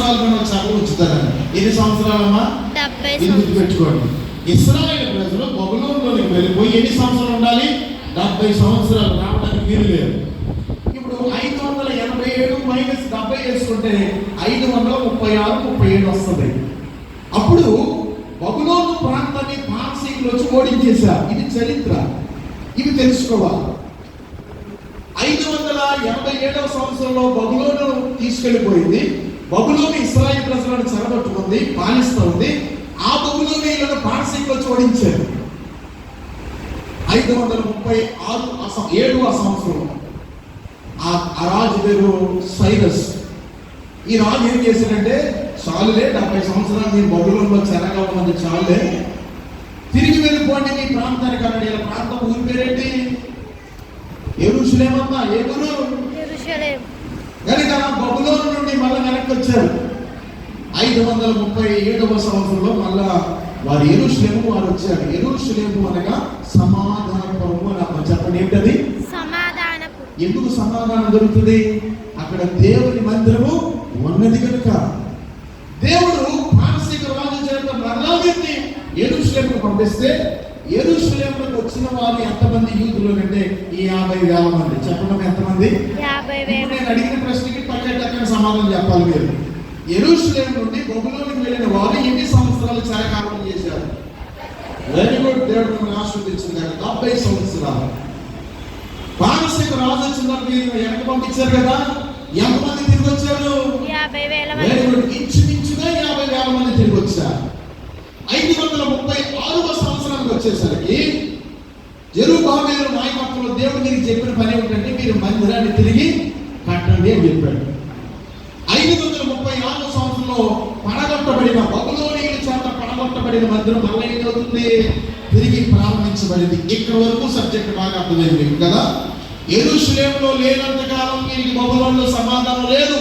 సంవత్సరాలు మనం చెరలో ఉంచుతారని ఎన్ని సంవత్సరాలమ్మా ఇది సంవత్సరాలు. గుర్తుపెట్టుకోండి ఇస్రాయేల్ ప్రజలు బబులోన్లోనికి వెళ్ళిపోయి ఎన్ని సంవత్సరాలు ఉండాలి? డెబ్బై సంవత్సరాలు రావడానికి వీలు లేదు. ఇప్పుడు ఐదు వందల ఎనభై ఏడు మైనస్ డెబ్బై వేసుకుంటే ఐదు వందల ముప్పై ఆరు ముప్పై ఏడు వస్తుంది. అప్పుడు బబులోను ప్రాంతాన్ని పార్సీకులు వచ్చి ఓడించేశారు. ఇది చరిత్ర. ఇవి తెలుసుకోవాలి. ఐదు వందల ఎనభై ఏడవ సంవత్సరంలో బబులోను తీసుకెళ్ళిపోయింది బబులోని ఇస్రాయేల్ ప్రజలను చెరబట్టుకుంది పాలిస్తూ ఉంది ఆ బబులోనీలను పార్సీకులు వచ్చి ఓడించారు. ఐదు వందల ముప్పై ఆరు ఏడు ఆ సంవత్సరం ఆ రాజు పేరు సైరస్. ఈ రాజు ఏం చేశాడంటే చాలులే డెబ్బై సంవత్సరాలు మీరు బబులోన్లో చెరగా ఉన్నది చాలులే. తిరిగి వెళ్ళిపోండి మీ ప్రాంతానికి అన్నాడు ఇలా ప్రాంతం ఊరి పేరేంటి? ఎరుషులేమమ్మా ఏ ఊరు? కనుక బబులోను నుండి మళ్ళా వెనక్కి వచ్చారు. ఐదు వందల ముప్పై ఏడవ సంవత్సరంలో మళ్ళా వారు ఎరుషులేము వారు వచ్చారు. ఎరుషులేము అనగా సమాధానపరము అని అర్థం. చెప్పండి ఏంటది? ఎందుకు సమాధానం దొరుకుతుంది? అక్కడ దేవుని మందిరము ఉన్నది కనుక. దేవుడు మానసిక రాజు చేత మరలా వ్యక్తి ఎరుషులేముకు పంపిస్తే ఎరుషులేములకు వచ్చిన వారు ఎంతమంది యూదులు అంటే ఈ యాభై వేల మంది? చెప్పడం ఎంతమంది? నేను అడిగిన ప్రశ్నకి పక్కన సమాధానం చెప్పాలి మీరు. ఎరుషులేం నుండి బొబులోనికి వెళ్ళిన వారు ఎన్ని సంవత్సరాలు చాయకాలం చేశారు? వెరీ గుడ్ దేవుడు కానీ డెబ్బై సంవత్సరాలు. మానసిక రాజు వచ్చిన మీరు వెనక పంపించారు కదా? ఎంతమంది తిరిగి వచ్చారు? వెరీ గుడ్ ఇంచుమించుగా యాభై వేల మంది తిరిగి వచ్చారు. ఐదు వందల ముప్పై ఆరవ సంవత్సరానికి వచ్చేసరికి జరుబాబేలు నాయకత్వంలో దేవుడు మీకు చెప్పిన పని ఏమిటంటే మీరు మందిరాన్ని తిరిగి కట్టండి అని చెప్పాడు. ఐదు వందల ముప్పై ఆరవ సంవత్సరంలో పడగొట్టబడిన బబులోనీయుల చేత పడగొట్టబడిన మందిరం మళ్ళీ ఏమవుతుంది తిరిగి ప్రారంభించబడింది. ఇక్కడ వరకు సబ్జెక్ట్ బాగా అర్థమైంది మీకు కదా? ఎరుషులేములో లేనంత కాలం వీరికి బబులోన్లో సమాధానం లేదు.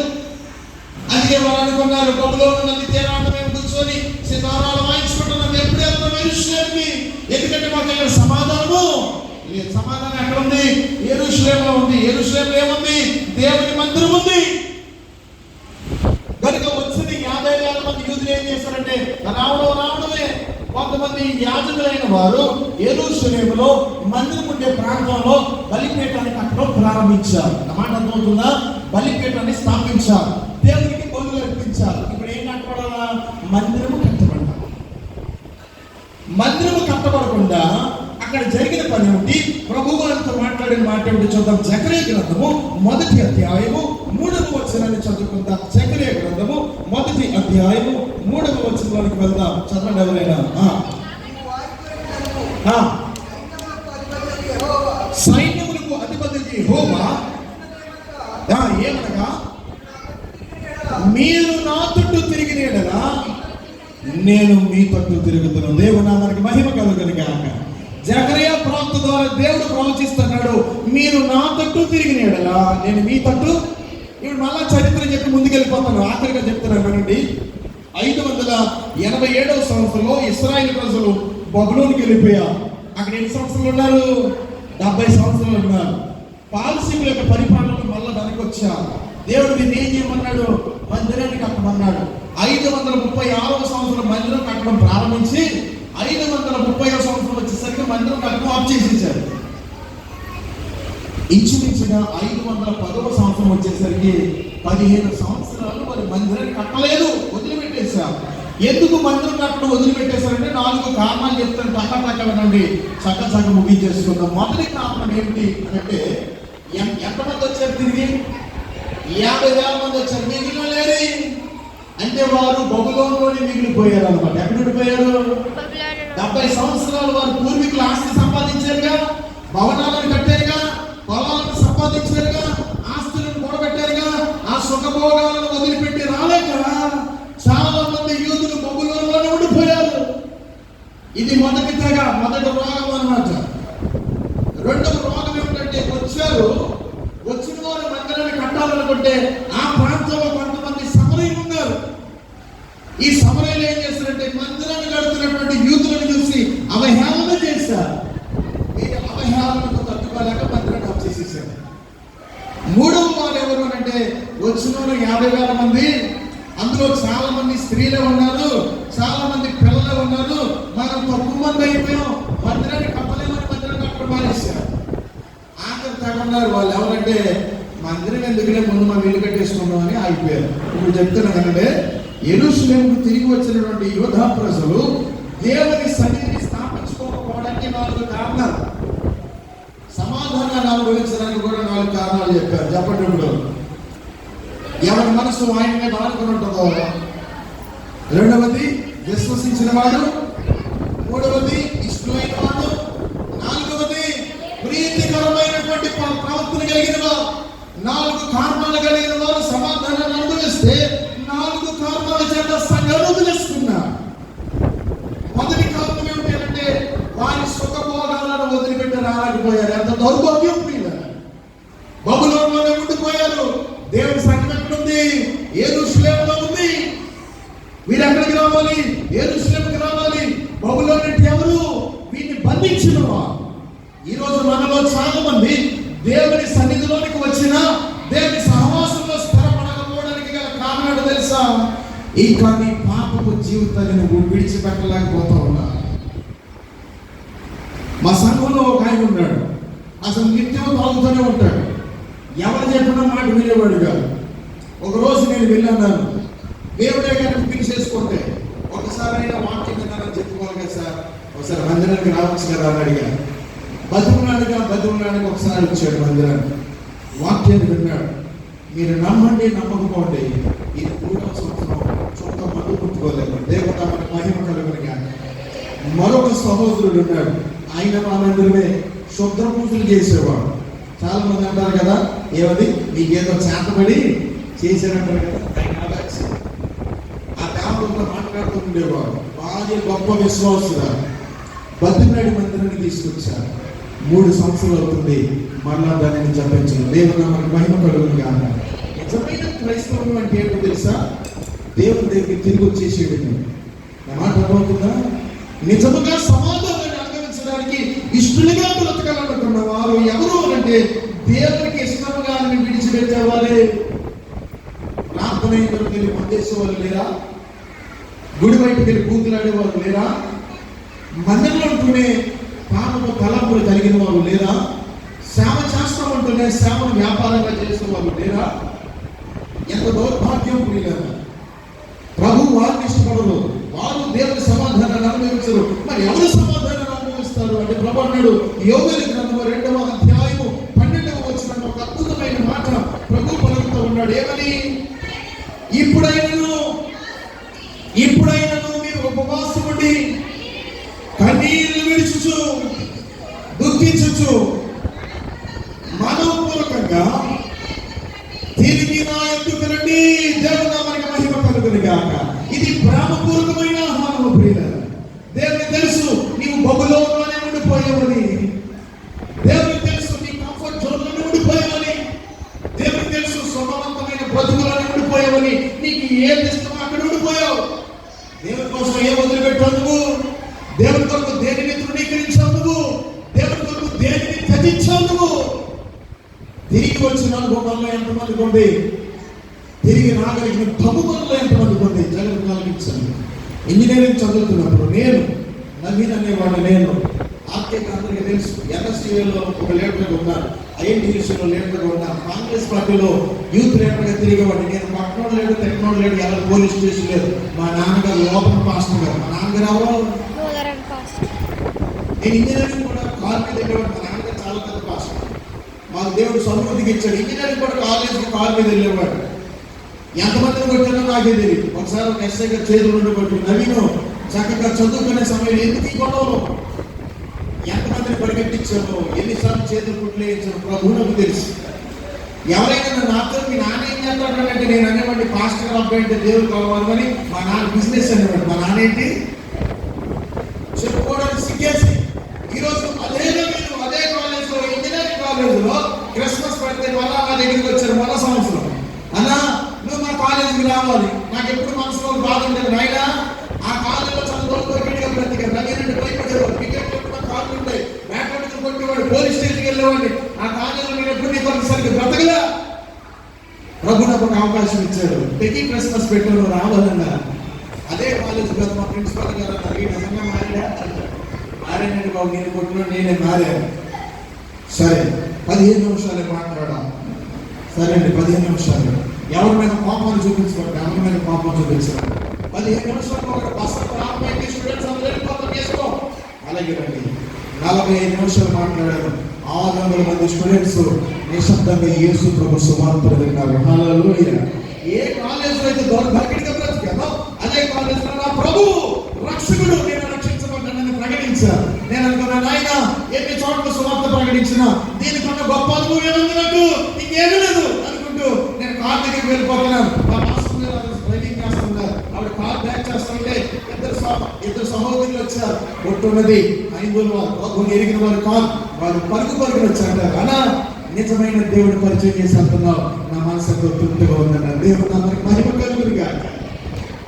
అందుకే వాళ్ళు అనుకున్నారు బబులోను నది తీరాటమే మేము కూర్చొని సితారాలు వాయించుకుంటున్నాం ఎప్పుడు వెళ్తాం ఎరుషులేమికి ఎందుకంటే మాకు ఇక్కడ సమాధానము లేదు సమాధానం ఎక్కడ ఉంది ఏరుశ్లేమలో ఉంది. ఏరుశ్లేమలో ఏముంది? దేవుని మందిరం ఉంది. కనుక వచ్చిన యాభై వేల మంది యూదులు ఏం చేశారంటే రావడం రావడమే. కొంతమంది యాజకులైన వారు ఏరుశ్లేమలో మందిరం ఉండే ప్రాంతంలో బలిపీఠాన్ని కట్టడం ప్రారంభించారు. మాట అర్థమవుతుందా? బలిపీఠాన్ని స్థాపించారు. దేవునికి బదులు అర్పించారు. ఇప్పుడు ఏం కట్టబడాలా? మందిరము కట్టబడాలి. మందిరము కట్టబడకుండా అక్కడ జరిగిన పని ఒకటి ప్రభు వారితో మాట్లాడిన మాట ఏమిటి చూద్దాం. జకరే గ్రంథము మొదటి అధ్యాయము మూడవ వచనాన్ని చదువుకుందాం. జకరే గ్రంథము మొదటి అధ్యాయము మూడవ వచనంలోకి వెళ్దాం. చదవండి ఎవరైనా. ఆ, సైన్యములకు అధిపతి హోమా ఏమనగా? మీరు నా తట్టు తిరిగిన యెడల నేను మీ తట్టు తిరుగుతున్నాను దేవుడు నా మనకి మహిమ కలుగును గాక. జగరియా ప్రాప్త ద్వారా దేవుడు ప్రవచిస్తున్నాడు మీరు నా తట్టు తిరిగిన యెడల నేను మీ తట్టు ఇప్పుడు మళ్ళా చరిత్ర చెప్పి ముందుకెళ్ళిపోతాను. ఆఖరిగా చెప్తున్నాను వినండి. ఐదు వందల ఎనభై ఏడవ సంవత్సరంలో ఇస్రాయిల్ ప్రజలు బబులోనికి వెళ్ళిపోయారు అక్కడ ఎన్ని సంవత్సరాలు ఉన్నారు? డెబ్బై సంవత్సరాలు ఉన్నారు. పాలసీల యొక్క పరిపాలనలు మళ్ళీ వెనక్కి వచ్చారు దేవుడు దీన్ని ఏం చేయమన్నాడు? మందిరాన్ని కట్టమన్నాడు. ఐదు వందల ముప్పై ఆరవ సంవత్సరం మందిరం కట్టడం ప్రారంభించి ఐదు వందల ముప్పై సంవత్సరం వచ్చేసరికి మందిరం కట్టడం ఆఫ్ చేసేసారు. ఇంచుమించుగా ఐదు వందల పదవ సంవత్సరం వచ్చేసరికి పదిహేను సంవత్సరాలు మరి మందిరాన్ని కట్టలేదు వదిలిపెట్టేశారు. ఎందుకు మందిరం కట్టడం వదిలిపెట్టేశారంటే నాలుగు కారణాలు చెప్తాను టక్క టక్క వినండి చక్క చక్క ముగించేసుకుందాం మొదటి కారణం ఏమిటి అంటే ఎం- ఎంతమంది వచ్చారు తిరిగి? యాభై వేల మంది వచ్చారు. మిగిలిన లేరు అంటే వారు బొబులోన్లోనే మిగిలిపోయారు అనమాట ఎక్కడ బబులోను డెబ్బై సంవత్సరాలు వారు పూర్వీకులు ఆస్తి సంపాదించారుగా భవనాలను కట్టారుగా పొలాలను సంపాదించారుగా ఆస్తులను కూడబెట్టారుగా ఆ సుఖభోగాలను వదిలిపెట్టి రాలేక చాలా మంది యూదులు బొబ్బులోనే ఉండిపోయారు. ఇది మొదటి తెగ మొదటి రోగం అన్నమాట. రెండవ రోగం ఏమిటంటే వచ్చారు వచ్చిన వారు మందిరాన్ని కట్టాలనుకుంటే ఆ ప్రాంతంలో కొంతమంది సమరయులు ఉన్నారు ఈ సమరయులు ఏం చేస్తారంటే మందిరాన్ని కడుతున్నటువంటి యూతులను చూసి అవహేళన చేశారు ఈ అవహేళనకు తట్టుకోలేక మందిరాన్ని ఆఫ్ చేసేసారు మూడవ వారు ఎవరు అంటే వచ్చిన యాభై వేల మంది. అందులో చాలా మంది స్త్రీలే ఉన్నారు చాలా మంది పిల్లలే ఉన్నారు. మనం తక్కువ మంది అయిపోయాం. మందిరాన్ని కప్పలేమని మందిరం కట్టడం మానేశారు. ఆఖరి తగన్నారు వాళ్ళు. ఎవరంటే మందిరం ఎందుకులే ముందు మనం ఇల్లు కట్టేసుకున్నాం అని ఆగిపోయారు. ఇప్పుడు చెప్తున్నా కదంటే ఎరుసలేముకు తిరిగి వచ్చినటువంటి యోధా ప్రజలు దేవుని సన్నిధిని స్థాపించుకోకపోవడానికి నాలుగు కారణాలు. సమాధానాలు అనుభవించడానికి కూడా నాలుగు కారణాలు చెప్పారు. చెప్పండి ఇప్పుడు. మనసు ఆయన మీద ఆనుకుని ఉంటుందో రెండవది విశ్వసించిన వాడు. మూడవది ఇష్టమైన వాడు. నాలుగవది ప్రీతికరమైనటువంటి ప్రవర్తన కలిగిన వారు నాలుగు కారణాలు కలిగిన వారు సమాధానాన్ని అనుభవిస్తే నాలుగు కారణాల చేత సంఘాలు వదిలేసుకున్నారు మొదటి కారణం ఏమిటంటే వారి సుఖభోగాలను వదిలిపెట్టి రాలేకపోయారు. ఎంత దౌర్భాగ్యం ప్రియులారా. బబులోనులోనే ఉండిపోయారు దేవుని సంఘం ఎక్కడుంది ఏ ఋషులేములో ఉంది వీరు ఎక్కడికి రావాలి ఏరుశ్రమకి రావాలి. బబులోని ఎవరు? వీటిని బంధించిన ఈరోజు ఈ రోజు మనలో చాలా మంది దేవుని సన్నిధిలోనికి వచ్చిన దేవుని సహవాసంలో స్థిరపడకపోవడానికి గల కారణాలు తెలుసా? ఈ కానీ పాపపు జీవితాన్ని నువ్వు విడిచిపెట్టలేకపోతా ఉన్నా. మా సంఘంలో ఒక ఆయన ఉన్నాడు. అసలు నిత్యం తాగుతూనే ఉంటాడు. ఎవరు చెప్పిన మాట వినేవాడు కాదు. ఒకరోజు నేను వెళ్ళన్నాను దేవుడే గారిని పిలిచేసుకుంటే ఒకసారి అయినా వాక్యం విన్నానని చెప్పుకోవాలి కదా సార్. ఒకసారి మందిరానికి రావచ్చు కదా అని అడిగాను. బతుకున్నాడుగా బతుకున్నాడుగా ఒకసారి వచ్చాడు మందిరానికి వాక్యాన్ని విన్నాడు. మీరు నమ్మండి నమ్మకపోండి. ఇది మూడవ సంవత్సరం సొంత మందు పుట్టుకోలేదు దేవత మన మహిమ కలుగునిగా మరొక సహోదరుడు ఉన్నాడు. ఆయన మా మందిరమే శుద్ర పూజలు చేసేవాడు. చాలా మంది అంటారు కదా ఏమది? మీకేదో చేతబడి చేశారంటారు కదా. ఆ దేవతలతో మాట్లాడుతూ ఉండేవాడు బాగా గొప్ప విశ్వాసురా బతుకునాడి మందిరాన్ని తీసుకొచ్చారు. మూడు సంవత్సరాలు అవుతుంది. మరలా దానిని జపించను దేవుడు మనకు మహిమ కలుగును కాదు నిజమైన క్రైస్తవం అంటే ఏంటో తెలుసా? దేవుని దగ్గరికి తిరిగి వచ్చేసేది నా మాట అర్థమవుతుందా? నిజముగా సమాధానాన్ని అనుభవించడానికి ఇష్టలుగా బ్రతకాలనుకున్న వారు ఎవరు అంటే దేవునికి ఇష్టముగా విడిచిపెట్టేవారే ప్రార్థన ఇంటికి వెళ్ళి మందేసే వాళ్ళు లేరా? గుడి బయటకు వెళ్ళి కూతులాడే లేరా? మందిరంలో ఉంటూనే పాపము తలంపులు కలిగిన వారు లేరా సేవ చేస్తామంటూనే సేవను వ్యాపారంగా చేసిన వారు లేరా? ఎంత దౌర్భాగ్యం ప్రియులారా ప్రభు వారిని ఇష్టపడరు. వారు దేవుని సమాధానాన్ని అనుభవించరు. మరి ఎవరు సమాధానాన్ని అనుభవిస్తారు? అంటే ప్రభు అన్నాడు యోగుల గ్రంథము రెండవ అధ్యాయము పన్నెండవ వచ్చిన ఒక అద్భుతమైన మాట ప్రభు పలుకుతూ ఉన్నాడు. ఏమని? ఇప్పుడైనా ఇప్పుడైనను మీరు ఉపవాసం ఉండి కన్నీళ్ళు విడుచుచు దుఃఖించుచు మనోపూర్వకంగా తిరిగి నా ఎందుకు రండి. దేవుడు మనకి మహిమ కలుగును గాక ఇది ప్రేమపూర్వకమైన ఆహ్వానము ప్రియుల దేవుని ఇంజనీరింగ్ చదువుతున్నప్పుడు నేను నవీన్ అనేవాడు నేను. ఆర్కే అందరికీ తెలుసు. ఎన్ఎస్టీవీలో ఒక లీడర్గా ఉన్నాను ఐఎన్టీసీలో లీడర్గా ఉన్నాను కాంగ్రెస్ పార్టీలో యూత్ లీడర్గా తిరిగేవాడిని. నేను పక్కన లేడు తెక్కనోడు లేడు ఎవరు పోలీస్ స్టేషన్ లేదు. మా నాన్నగారు లోపల పాస్టర్ గారు. మా నాన్నగారు నేను ఇంజనీరింగ్ కూడా కార్ మీద వెళ్ళేవాడు మా నాన్నగారు చాలా పెద్ద పాస్టర్. మాకు దేవుడు సమృద్ధికి ఇచ్చాడు. ఇంజనీరింగ్ కూడా కాలేజీకి కార్ మీద వెళ్ళేవాడు. ఎంతమందిని కొట్టానో నాకే తెలియదు ఒకసారి ఒక ఎస్ఐ గారు చేతులు ఉండబట్టి నవీను చక్కగా చదువుకునే సమయం ఎందుకు ఈ గొడవలు? ఎంతమందిని పరిగెట్టించాను ఎన్నిసార్లు చేతులు కుట్లు వేయించాను ప్రభు నాకు తెలుసు. ఎవరైనా నన్ను ఆపుతారు? మీ నాన్న ఏం చేస్తాడంటే నేను అనేవాడిని పాస్టర్ అబ్బాయి అంటే దేవుడు కావాలని మా నాన్న బిజినెస్ అనేవాడు. మా నాన్న ఏంటి? చెప్పుకోవడానికి సిగ్గేసి. ఈరోజు అదే మీరు అదే కాలేజ్లో ఇంజనీరింగ్ కాలేజ్లో క్రిస్మస్ పెడితే మళ్ళా నా దగ్గరికి వచ్చారు మళ్ళా సంవత్సరం. అన్నా కాలేజీకి రావాలి. నాకు ఎప్పుడు మనసులో బాధ ఉంటుంది నాయనా ఆ కాలేజీలో చదువు కొరికెట్గా బ్రతికారు నవీనంటే భయపడేవాడు క్రికెట్ కూడా కాళ్ళు ఉంటాయి బ్యాడ్మింటన్ కొట్టేవాడు పోలీస్ స్టేషన్కి వెళ్ళేవాడిని. ఆ కాలేజీలో నేను ఎప్పుడు నీ కొరకు సరిగ్గా బ్రతకలా? ప్రభు నాకు ఒక అవకాశం ఇచ్చాడు. ప్రతి క్రిస్మస్ పెట్టడం రావాలన్నా. అదే కాలేజ్ గారు మా ప్రిన్సిపాల్ గారు అడిగి నిజంగా మారాడా? అంటాడు. మారానండి బాబు నేను కొట్టిన నేనే మారాను. సరే పదిహేను నిమిషాలే మాట్లాడా సరే అండి పదిహేను నిమిషాలు. ఎవరి మీద కోపాలు చూపించకండి ఎవరి మీద కోపం చూపించండి. పదిహేను నిమిషాలు ఒక బస్సు ప్రారంభమైంది స్టూడెంట్స్ అందరూ కోపం చేసుకో. అలాగే రండి నలభై ఐదు నిమిషాలు మాట్లాడారు. ఆరు వందల మంది స్టూడెంట్స్ నిశ్శబ్దంగా యేసు ప్రభు సుమార్తలు విన్నారు. హల్లెలూయా. ఏ కాలేజ్లో అయితే దౌర్భాగ్యంగా బ్రతికానో అదే కాలేజ్లో నా ప్రభు రక్షకుడు. నేను రక్షించబడ్డానని ప్రకటించారు. నేను అనుకున్నాను ఆయన ఎన్ని చోట్ల సువార్త ప్రకటించిన దీనికన్నా గొప్ప అనుభవం ఏముంది నాకు? ఇంకేమీ లేదు. కార్ దగ్గరికి వెళ్ళిపోతున్నాను మా మాస్టర్ డ్రైవింగ్ చేస్తున్నారు. ఆవిడ కార్ బ్యాక్ చేస్తుంటే ఇద్దరు ఇద్దరు సహోదరులు వచ్చారు. కొట్టున్నది ఐదుగురు వారు ఎరిగిన వారు కాదు. వారు పరుగు పరుగులు వచ్చారు అలా నిజమైన దేవుడు పరిచయం చేసి నా మనసు తృప్తిగా ఉందన్న దేవుడు అందరికి మహిమ కలుగురుగా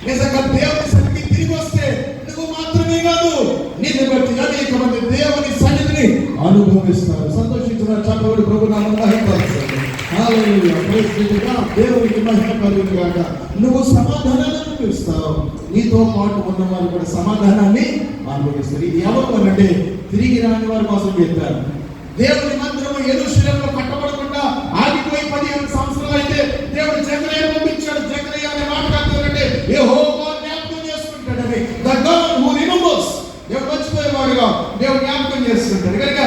నిజంగా దేవుని సన్నిధి తిరిగి వస్తే నువ్వు మాత్రమే కాదు నిన్ను బట్టి అనేక మంది దేవుని సన్నిధిని అనుభవిస్తారు. సంతోషించిన చక్కటి ప్రభు నా మహిమపరచండి. దేవునికి మహిమ కలుగును గాక. నువ్వు సమాధానాన్ని అనుభవిస్తావు నీతో పాటు ఉన్న వారు కూడా సమాధానాన్ని అనుభవిస్తారు. ఇది ఎవరు అంటే తిరిగి రాని వారి కోసం చెప్తారు దేవుని మందిరము ఎరుశలంలో కట్టబడకుండా ఆగిపోయి పదిహేను సంవత్సరాలు అయితే దేవుడు జగరయ్య పంపించాడు. జగరయ్య అనే మాట కాదంటే యెహోవా జ్ఞాపకం చేసుకుంటాడని. ద గాడ్ హూ రిమెంబర్స్ దేవుడు మర్చిపోయేవాడుగా. దేవుడు జ్ఞాపకం చేసుకుంటాడు. కనుక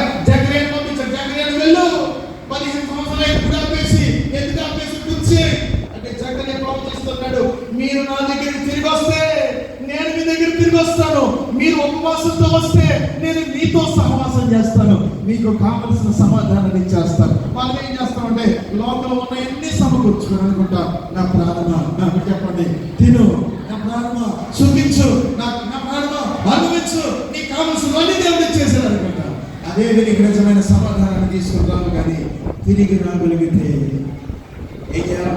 కావలసిన సమాధానాన్ని ఇచ్చేస్తారు. మనం ఏం చేస్తామంటే లోపల ఉన్న ఎన్ని సమకూర్చుకుని అనుకుంటా నా ప్రాణమ? నాకు చెప్పండి. తిను. నా ప్రాణమ? సుఖించు. నా నా ప్రాణమ? అనుభవించు. నీకు కావలసినవన్నీ దేవుడు ఇచ్చేసాడు అనుకుంటా. అదే నీకు నిజమైన సమాధానాన్ని తీసుకుంటాము కానీ తిరిగి రాగలిగితే ఏం చేయాలి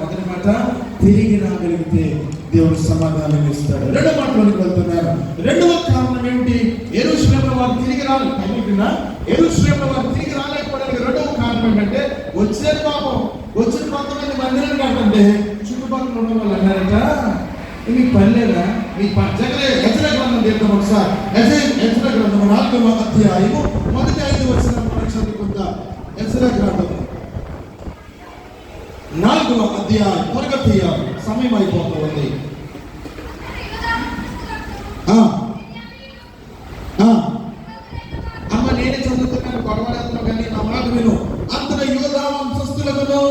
మొదటి మాట తిరిగి రాగలిగితే దేవుడు సమాధానం ఇస్తాడు. రెండో మాటలోకి వెళ్తున్నారు. రెండవ కారణం ఏమిటి ఎరుశ్లేమ వారు తిరిగి రాలేదు. తగ్గుతుందా ఎరుశ్లేమ వారు తిరిగి రాలేకపోవడానికి రెండవ కారణం ఏంటంటే వచ్చే పాపం వచ్చిన కొంతమంది మందిరం కాదంటే చుట్టుపక్కల ఉన్న వాళ్ళు అన్నారట "ఇది మీకు పని లేదా? మీ జగలే హెచ్చర గ్రంథం తీద్దాం ఒకసారి. హెచ్చర గ్రంథం నాలుగవ అధ్యాయము మొదటి ఐదు వచ్చిన మనం చదువుకుందాం. హెచ్చర గ్రంథం నాలుగవ అధ్యాయం తరగతి సమయం అయిపోతుంది అమ్మ నేనే చదువుతున్నాను గొడవడేస్తున్నాను కానీ నా మాట విను. అంతన యోధా వంశస్థులకును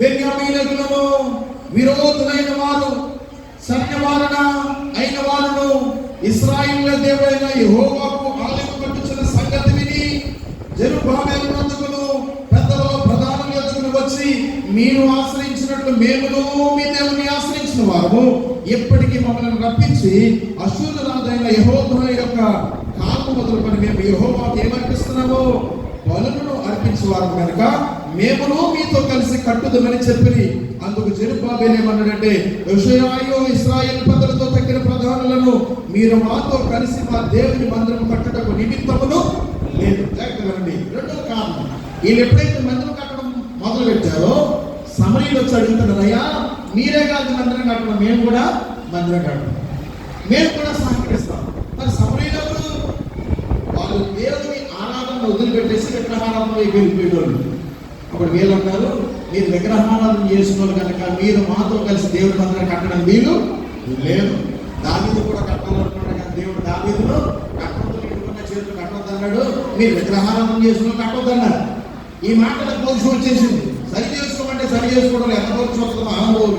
బెన్యామీలకును విరోధులైన వారు సైన్యవారణ అయిన వారును ఇస్రాయిల్ దేవుడైన యహోవాకు ఆలయం కట్టుచున్న సంగతి విని జరుబాబే మీరు ఆశ్రయించినట్లు మేమును మీ దేవుని ఆశ్రయించిన వారు ఎప్పటికీ మమ్మల్ని రప్పించి అశూరు రాజైన యొక్క కాపు మొదలుకొని మేము యహోవాకు ఏమర్పిస్తున్నాము బలులను అర్పించేవారు కనుక మేమును మీతో కలిసి కట్టుదమని చెప్పి అందుకు జెరుబాబేలు ఏమన్నాడంటే యెషయాయు ఇస్రాయేల్ పదలతో తగ్గిన ప్రధానులను మీరు మాతో కలిసి మా దేవుని మందిరం కట్టుటకు నిమిత్తమును లేదు. జాగ్రత్త వినండి. రెండవ కారణం వీళ్ళు ఎప్పుడైతే మందిరం కట్టడం మొదలు పెట్టారో సమరీలు వచ్చి అడుగుతున్నారు అయ్యా మీరే కాదు మందిరం కట్టడం మేము కూడా మందిరం కట్టడం మేము కూడా సహకరిస్తాం. మరి సమరీలు వాళ్ళు దేవుని ఆరాధన వదిలిపెట్టేసి విగ్రహారాధన వెళ్ళిపోయేవాళ్ళు అప్పుడు వీళ్ళు అంటారు మీరు విగ్రహారాధన చేసుకోవాలి కనుక మీరు మాతో కలిసి దేవుడి మందిరం కట్టడం వీలు లేదు. దావీదు కూడా కట్టాలనుకున్నాడు కానీ దేవుడు దావీదును కట్టొద్దు ఇటుకున్న చేతులు కట్టొద్దు అన్నాడు. మీరు విగ్రహారాధన చేసుకుని కట్టొద్దన్నారు ఈ మాటలకు పోల్చి వచ్చేసింది సరి చేసుకోమంటే సరి చేసుకోవడం ఎంతవరకు చూస్తున్న మహానుభావులు.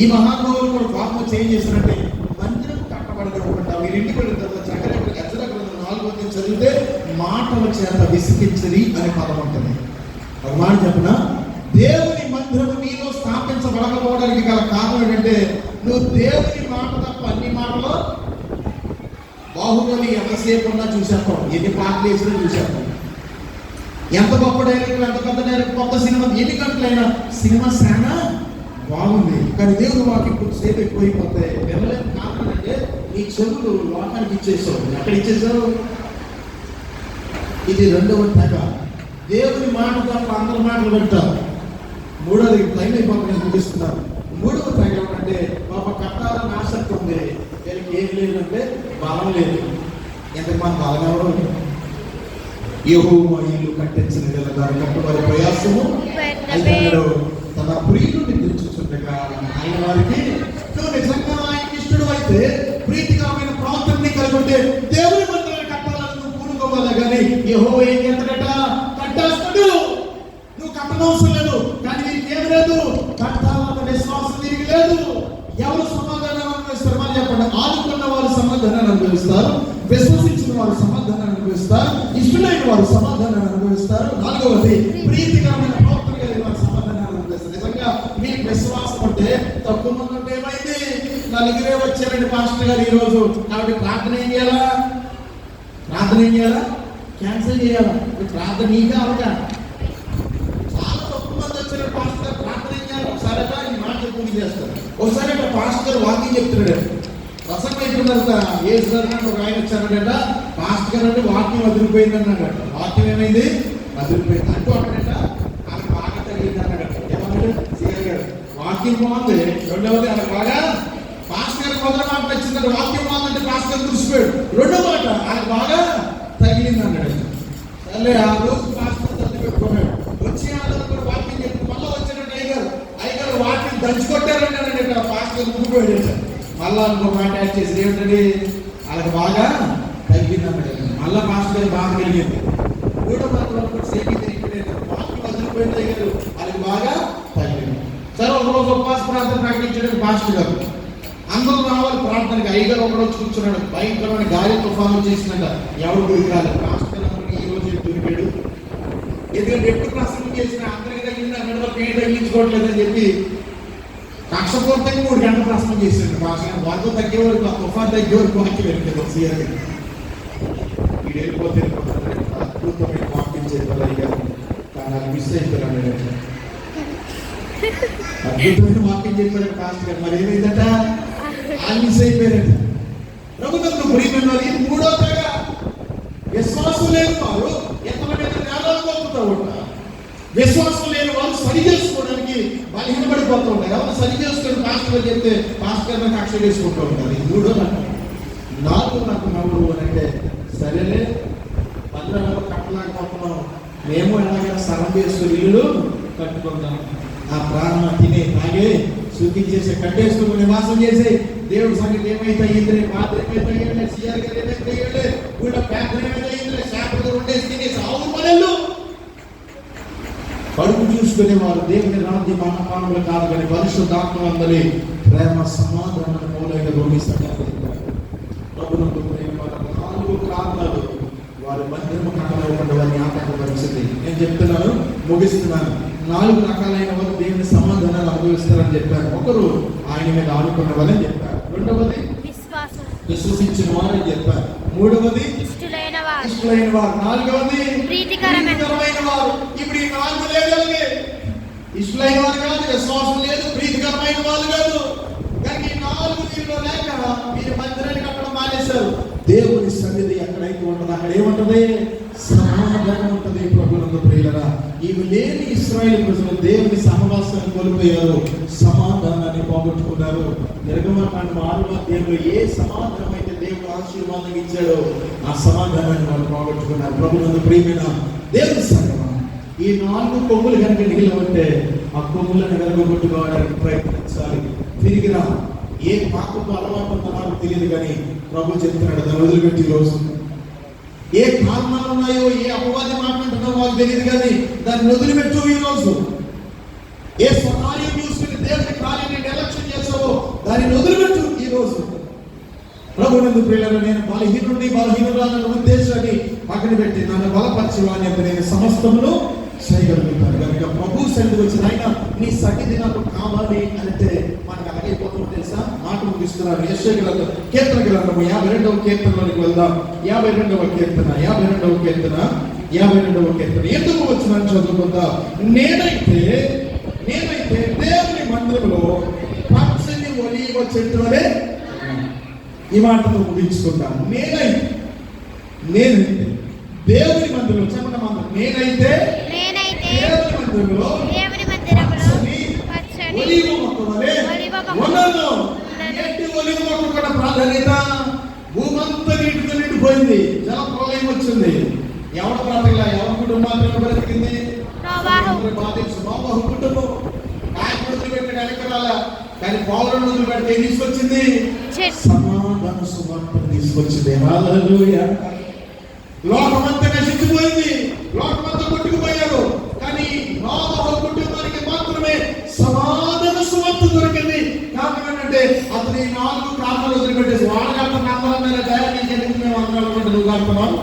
ఈ మహానుభావులు కూడా పాపం చేంజ్ చేసినట్టే మందిరం కట్టబడదు మీరు ఇంటికి వెళ్ళిన తర్వాత చక్కటి ఎచ్చర గ్రంథం నాలుగో చదివితే మాటల చేత విసిగించది అనే పదం ఉంటుంది. ఒక మాట చెప్పిన దేవుని మందిరము నీలో స్థాపించబడకపోవడానికి గల కారణం ఏంటంటే నువ్వు దేవుని మాట తప్ప అన్ని మాటలు బాహుబలి ఎంతసేపు ఉన్నా చూసేస్తాం ఎన్ని పాటలు వేసినా చూసేస్తాం ఎంత గొప్ప డైరెక్టర్ ఎంత పెద్ద డైరెక్టర్ కొత్త సినిమా ఎన్ని గంటలైనా సినిమా చాలా బాగుంది. కానీ దేవుడు వాకి సేపు ఎక్కువైపోతే వినలేని కారణం అంటే నీ చెవులు లోకానికి ఇచ్చేసావు ఎక్కడ ఇచ్చేసావు ఇది రెండవ తెగ. దేవుని మాట తప్ప అందరి మాటలు పెడతారు మూడోది టైం అయిపోతుంది చూపిస్తున్నారు మూడవ తెగ అంటే పాప కట్టాలని ఆసక్తి ఉంది వీళ్ళకి ఏం లేదంటే బలం లేదు. ఎంత మన బలం యెహోవా ఇల్లు కట్టించిన గల దాని కట్టుబడి ప్రయాసము. తన ప్రియుడిని పిలుచుచుండగా ఆయన వారికి నువ్వు నిజంగా ఆయన ఇష్టడు అయితే ప్రీతికరమైన ప్రాంతాన్ని కలిగి ఉంటే దేవుని మందిరాన్ని కట్టాలని నువ్వు కూడుకోవాలి కానీ యహో ఏం చేస్తాడట? కట్టేస్తాడు. నువ్వు కట్టనవసరం లేదు కానీ ఏం లేదు. కట్టాలన్న విశ్వాసం దీనికి లేదు. ఎవరు సమాధానాన్ని అనుభవిస్తారు? మరి చెప్పండి. ఆదుకున్న వారు సమాధానాన్ని అనుభవిస్తారు. విశ్వసించిన వారు సమాధానాన్ని అనుభవిస్తారు. ఇష్టమైన వారు సమాధానాన్ని అనుభవిస్తారు. నాలుగవది ప్రీతికరమైన ప్రవర్తన కలిగిన వారు సమాధానాన్ని అనుభవిస్తారు. నిజంగా మీకు విశ్వాసం ఉంటే తక్కువ మంది ఉంటే ఏమైంది? నలుగురే వచ్చారండి పాస్టర్ గారు ఈ రోజు కాబట్టి ప్రార్థన ఏం చేయాలా? ప్రార్థన ఏం చేయాలా? క్యాన్సిల్ చేయాలా? ఈ ప్రార్థన నీకే అవగా చాలా తక్కువ మంది వచ్చిన పాస్టర్ ప్రార్థన ఏం చేయాలి? ఒకసారి ఈ మాట పూర్తి చేస్తారు. ఒకసారి పాస్టర్ వాకింగ్ చెప్తున్నాడు. ప్రసంగం అయిపోయిన ఏ సార్ ఒక ఆయన వచ్చారట పాస్టర్ గారు అంటే వాక్యం అదిరిపోయింది అన్నాడట వాక్యం ఏమైంది? అదిరిపోయింది. అంటూ అక్కడట ఆయన బాగా తగిలింది అన్నాడట ఏమన్నాడు? సీఆర్ గారు వాక్యం బాగుంది. రెండవది ఆయన బాగా పాస్టర్ గారికి మొదటి మాట నచ్చిందంటే వాక్యం బాగుందంటే పాస్టర్ గారు చూసిపోయాడు రెండో మాట ఆయన బాగా తగిలింది అన్నాడు సరే ఆ రోజు పాస్టర్ తల్లి పెట్టుకున్నాడు. వచ్చి ఆధారం కూడా వాక్యం చెప్పి మళ్ళీ వచ్చినట్టు అయ్యారు అయ్యగారు వాక్యం దంచుకొట్టారంటే పాస్టర్ ముగ్గుపోయాడు మళ్ళా ఇంకో మాట యాడ్ చేసి ఏమిటండి వాళ్ళకి బాగా తగ్గింది అన్నాడు మళ్ళా పాస్టర్ గారు బాగా కలిగింది కూడా మాత్రం కూడా సేపు తిరిగిపోయాడు వదిలిపోయిన దగ్గర వాళ్ళకి బాగా తగ్గింది. సరే ఒకరోజు ఉపవాస ప్రార్థన ప్రకటించడానికి పాస్టర్ గారు అందరూ రావాలి ప్రార్థనకి ఐదారు ఒకరోజు కూర్చున్నాడు. భయంకరమైన గాలి తుఫాను చేసినట్ట ఎవరు గురికాలి రాలేదు. పాస్టర్ గారు ఈ రోజు దొరికాడు? ఎందుకంటే ఎప్పుడు ప్రసంగం చేసిన అందరికీ తగ్గింది అక్కడ పేరు తగ్గించుకోవట్లేదని చెప్పి కక్షపూర్తంగా మూడు గంటలు ప్రసంగం చేసిండు గారు వంద తగ్గే వరకు ఆ తుఫాన్ తగ్గే వరకు వాక్యం సీఆర్ గారు వీడు వెళ్ళిపోతే. అద్భుతమైన వాక్యం చెప్పారు అయ్యారు కానీ అది మిస్ అయిపోయాడు అద్భుతమైన వాక్యం చెప్పాడు పాస్టర్ గారు మరి ఏమైందట ఆలస్యం అయిపోయారట ప్రభుత్వం ప్రియమైన మూడో తెగ విశ్వాసం లేని వారు ఎంతమంది నేరాలు పంపుతూ ఉంటారు విశ్వాసం లేని వాళ్ళు సరి చేసుకోవడానికి బలహీనపడిపోతూ ఉంటారు. ఎవరు సరి చేసుకొని పాస్టర్ చెప్తే పాస్టర్ గారు కక్ష చేసుకుంటూ ఉంటారు. ఇది మూడో రకం. నాలుగో రకం ఎవరు అని అంటే సరేలే భద్రాలు కట్టలేకపోతున్నాం మేము ఎలాగైనా సరం చేసుకుని ఇల్లు కట్టుకుందాం. ఆ ప్రాణం తినే తాగే సూచించేసి కట్టేసుకుని నివాసం చేసి దేవుడి సంగతి ఏమైతే అయ్యింది పాత్ర ఏమైతే అయ్యింది సీఆర్ గారు ఏమైతే అయ్యింది వీళ్ళ పేపర్ ఏమైతే అయ్యింది శాపదలు కడుపు చూసుకునే వారు దేవుని రాజ్య మానపానములు కాదు కానీ పరిశుద్ధాత్మ అందరి ప్రేమ సమాధానం ప్రభునందు ప్రేమ నాలుగు కారణాలు వారి మందిరము కట్టలేకుండా వారిని ఆటంకపరిచింది నేను చెప్తున్నాను ముగిస్తున్నాను. నాలుగు రకాలైన వారు దేవుని సమాధానాలు అనుభవిస్తారని చెప్పారు. ఒకరు ఆయన మీద ఆడుకున్న వారని చెప్పారు. రెండవది విశ్వాసం. విశ్వసించిన వారని చెప్పారు. మూడవది ఇష్టులైన వారు ఇష్టమైన వారు నాలుగవది ప్రీతికరమైన- వారు ఇప్పుడు ఈ నాలుగు లేగలిగే ఇష్టమైన వారు కాదు విశ్వాసం లేదు ప్రీతికరమైన వాళ్ళు కాదు. కానీ ఈ నాలుగు దీనిలో లేక మీరు మందిరాన్ని కట్టడం మానేశారు. దేవుని సన్నిధి ఎక్కడైతే ఉంటుందో అక్కడ ఏముంటది సమాధానం ఉంటది ప్రభునందు ప్రియులరా. ఇవి లేని ఇస్రాయేల్ ప్రజలు దేవుని సహవాసాన్ని కోల్పోయారు. సమాధానాన్ని పోగొట్టుకున్నారు. నిర్గమకాండ ఆరు దేవుడు ఏ సమాధానం అయితే ఆశీర్వాదం ఇచ్చాడో. ఆ సమాధానాన్ని వాళ్ళు పోగొట్టుకున్నారు. ప్రభు నన్ను ప్రియమైన దేవుని సంగమం ఈ నాలుగు కొమ్ములు కనుక నిలవంటే ఆ కొమ్ములను వెలగొట్టుకోవడానికి ప్రయత్నించాలి. తిరిగి రా. ఏ పాపపు అలవాటు ఉందో నాకు తెలియదు కానీ ప్రభు చెప్తున్నాడు దాన్ని వదిలిపెట్టి రోజు ఏ కారణాలు ఉన్నాయో ఏ అపవాది మాట్లాడుతున్నా వాళ్ళు తెలియదు కానీ దాన్ని వదిలిపెట్టు ఈ రోజు ఏ స్వకార్యం చూసుకుని దేవుని కార్యాన్ని నిర్లక్ష్యం చేసావో దాన్ని వదిలిపెట్టు. ప్రభునందు ప్రియులను నేను బలహీనుడి బలహీనురాలను ఉద్దేశాన్ని పక్కన పెట్టి నన్ను బలపరచువాని యొక్క నేను సమస్తమును చేయగలుగుతాను. కనుక ప్రభు సన్నిధి వచ్చిన ఆయన నీ సన్నిధి నాకు కావాలి అంటే మనకు అలాగే పోతుంది తెలుసా? మాట ముగిస్తున్నాను యశ్వ గ్రంథం కీర్తన గ్రంథము యాభై రెండవ కీర్తనలోకి వెళ్దాం. యాభై రెండవ కీర్తన యాభై రెండవ కీర్తన యాభై రెండవ కీర్తన. ఎందుకు వచ్చిన చదువుకుందాం? నేనైతే నేనైతే దేవుని మందిరంలో పచ్చని ఒలీవ చెట్టు వలె ఈ మాటతో ముగించుకుంటాను. నేనైతే నేనైతే దేవుని మందిరంలో చెప్పండి మందిరం నేనైతే నేనైతే దేవుని మందిరంలో దేవుని మందిరములో పచ్చని మొక్క ఉన్నాను ఏంటి ఒలివ మొక్క కూడా ప్రాధాన్యత భూమంతా నీటితో నిండిపోయింది. జల ప్రళయం వచ్చింది. ఎవరు బ్రతకలా? ఎవరి కుటుంబాలు బ్రతికింది? బాధించు నోవాహు కుటుంబం. వదిలిపెట్టిన వెనకరాల కానీ పౌరులను వదిలిపెడితే తీసుకొచ్చింది? సమాధాన సువార్తను తీసుకొచ్చింది. హల్లెలూయా. లోకమంతా నశించిపోయింది. లోకమంతా కొట్టుకుపోయారు. కానీ నోవాహు కుటుంబానికి మాత్రమే సమాధాన సువార్త దొరికింది. కారణం ఏంటంటే అతను నాలుగు కారణాలు వదిలిపెట్టేసి వాళ్ళు కడుతున్న అందరూ నీకు ఎందుకు మేము అందరం అనుకుంటే నువ్వు కడుతున్నావు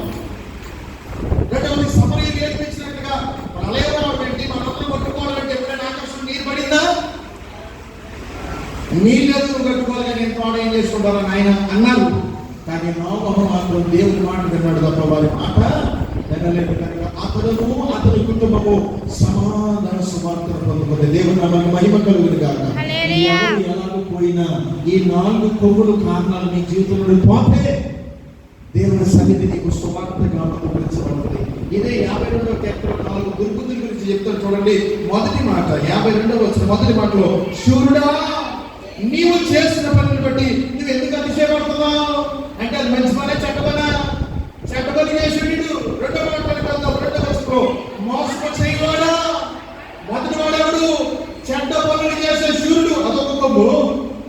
నీళ్ళెదు కట్టుకోవాలి నేను తోడ ఏం చేసుకుంటారని ఆయన అన్నారు. కానీ నోబహు మాత్రం దేవుని మాట విన్నాడు తప్ప వారి మాట వినలేదు కనుక అతను అతని కుటుంబము సమాధాన సువార్తను పొందుకుంది. దేవుని నామానికి మహిమ కలుగును కాక. ఎలాగో పోయినా ఈ నాలుగు కొవ్వులు కారణాలు నీ జీవితంలో పోతే దేవుని సన్నిధి నీకు సువార్తగా అనుభవించబడుతుంది ఇదే యాభై రెండవ కీర్తన నాలుగు దుర్బుద్ధుల గురించి చెప్తారు చూడండి. మొదటి మాట యాభై రెండవ మొదటి మాటలో శూరుడా నీవు చేసిన పనిని బట్టి నువ్వు ఎందుకు అతిశయపడుతున్నావు? అంటే అది మంచి పనే చెడ్డ పనా? చెడ్డ పని రెండవ మాటలు వెళ్దాం రెండవ వస్తువు మోసము చేయవాడా మొదటి వాడెవడు చెడ్డ పనులు చేసే శూరుడు అదొక కొమ్ము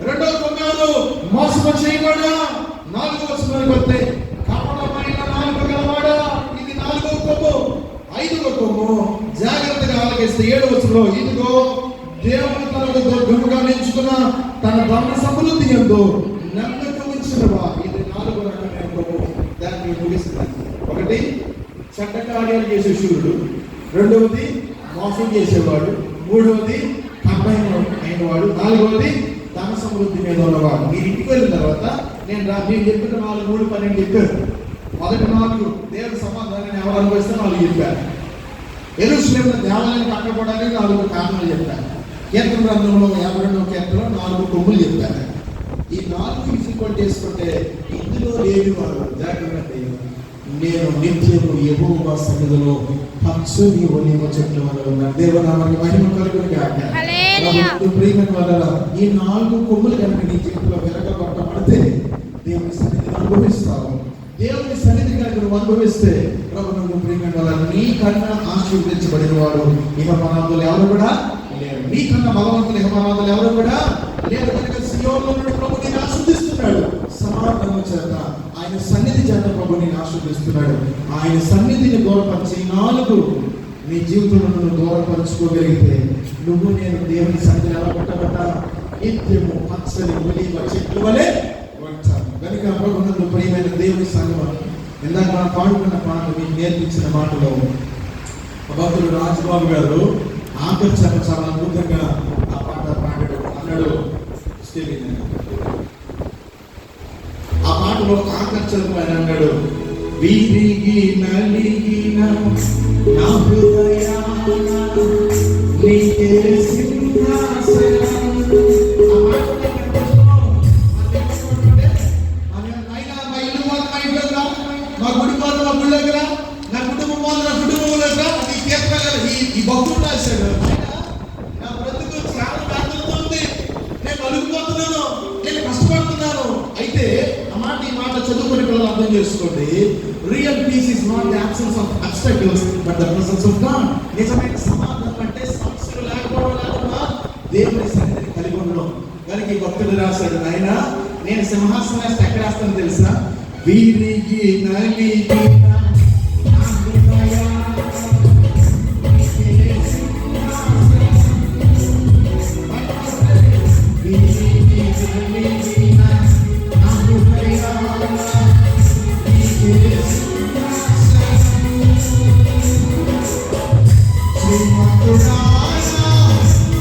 రెండవ కొమ్మాడు మోసము చేయవాడా నాలుగో వస్తువులకు వస్తే కపటమైన నాలుగు గలవాడా ఇది నాలుగో కొమ్ము ఐదవ కొమ్ము జాగ్రత్తగా ఆలకిస్తే ఏడు వస్తువులో ఇదిగో దేవుడు తనకు దుర్గముగా నించుకున్న తన ధన సమృద్ధి ఎందు నమ్మకం ఉంచినవా ఇది నాలుగో రకమైన కొమ్ము దాన్ని ముగిస్తుంది ఒకటి చట్ట కార్యాలు చేసే శూరుడు రెండవది మోసం చేసేవాడు మూడవది కమ్మైన అయినవాడు నాలుగవది ధన సమృద్ధి మీద ఉన్నవాడు. మీరు ఇంటికి వెళ్ళిన తర్వాత నేను రా మీరు చెప్పిన నాలుగు మూడు పన్నెండు చెప్పారు. మొదటి నాలుగు దేవుడి సమాధానాన్ని ఎవరు అనుభవిస్తే నాలుగు చెప్పారు. ఎరుశ్లేముల దేవాలయానికి అక్కడపడానికి నాలుగు కారణాలు చెప్పారు. కీర్తన గ్రంథంలో యాభై రెండవ కీర్తనలో నాలుగు కొమ్ములు చెప్పారు. ఈ నాలుగు ఈక్వల్ చేసుకుంటే ఇందులో లేని వాడు జాగ్రత్త నేను నిత్యము యెహోవా సన్నిధిలో పచ్చని ఒలివ చెట్ల వల్ల ఉన్న దేవనామానికి మహిమ కలుగును ప్రియమైన వాళ్ళరా, ఈ నాలుగు కొమ్ములు కనుక నీ జీవితంలో వెనకబట్టబడితే దేవుని సన్నిధిని అనుభవిస్తావు. దేవుని సన్నిధి కనుక నువ్వు అనుభవిస్తే ప్రభు నువ్వు ప్రియమైన నీ కన్నా ఆశీర్వదించబడిన వాడు ఇక మనాదులు ఎవరు కూడా లేరు. నీ కన్నా భగవంతులు ఇక మనాదులు ఎవరు కూడా లేరు. కనుక సియోన్లో నుండి ప్రభు నేను సమాధానం చేత ఆయన సన్నిధి చేత ప్రభు నేను ఆశీర్దిస్తున్నాడు ఆయన సన్నిధిని దూరపరిచి నాలుగు నీ జీవితంలో నువ్వు దూరపరుచుకోగలిగితే నువ్వు నేను దేవుని సన్నిధి ఎలా పట్టబడ్డా నిత్యము పచ్చని ఒలివ చెట్లు వలె ఉంటాను కనుక ప్రభునందు ప్రియమైన దేవుని సంగమం ఇందాక మనం పాడుకున్న పాట మీకు నేర్పించిన మాటలో. భక్తుడు రాజబాబు గారు ఆకర్షణ చాలా అద్భుతంగా ఆ పాట పాడాడు. అన్నాడు స్టీలింగ్ అని. ఆకర్షణ అన్నాడు విరిగి నలిగిన నా హృదయాన నీకే సింహాసనం మా మా మా కుటుంబం ఈ ఈ భక్తుడు రాశాడు ఆయన నా బ్రతుకు చాలా బాధలతో ఉంది నేను అలుగుపోతున్నాను నేను కష్టపడుతున్నాను అయితే ఆ మాట ఈ మాట చదువుకుని పిల్లలు అర్థం చేసుకోండి real peace is not the absence of obstacles presence of God నిజమైన సమాధానం అంటే సమస్యలు లేకపోవడం లేకుండా దేవుని సన్నిధిని కలిగి ఉండడం. కనుక భక్తుడు రాశాడు ఆయన నేను సింహాసనం వేస్తే ఎక్కడ వేస్తాను తెలుసా? వీరి